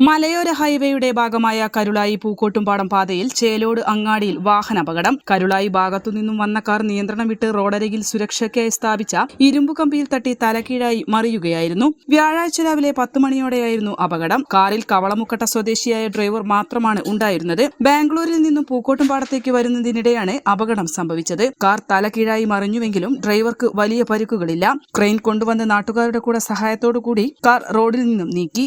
മലയോര ഹൈവേയുടെ ഭാഗമായ കരുളായി പൂക്കോട്ടുംപാടം പാതയിൽ ചേലോട് അങ്ങാടിയിൽ വാഹനാപകടം. കരുളായി ഭാഗത്തുനിന്നും വന്ന കാർ നിയന്ത്രണം വിട്ട് റോഡരികിൽ സുരക്ഷയ്ക്കായി സ്ഥാപിച്ച ഇരുമ്പു കമ്പിയിൽ തട്ടി തലക്കീഴായി മറിയുകയായിരുന്നു. വ്യാഴാഴ്ച രാവിലെ പത്ത് മണിയോടെയായിരുന്നു അപകടം. കാറിൽ കവളമുക്കട്ട സ്വദേശിയായ ഡ്രൈവർ മാത്രമാണ് ഉണ്ടായിരുന്നത്. ബാംഗ്ലൂരിൽ നിന്നും പൂക്കോട്ടുംപാടത്തേക്ക് വരുന്നതിനിടെയാണ് അപകടം സംഭവിച്ചത്. കാർ തലക്കീഴായി മറിഞ്ഞുവെങ്കിലും ഡ്രൈവർക്ക് വലിയ പരിക്കുകളില്ല. ക്രെയിൻ കൊണ്ടുവന്ന നാട്ടുകാരുടെ കൂടെ സഹായത്തോടുകൂടി കാർ റോഡിൽ നിന്നും നീക്കി.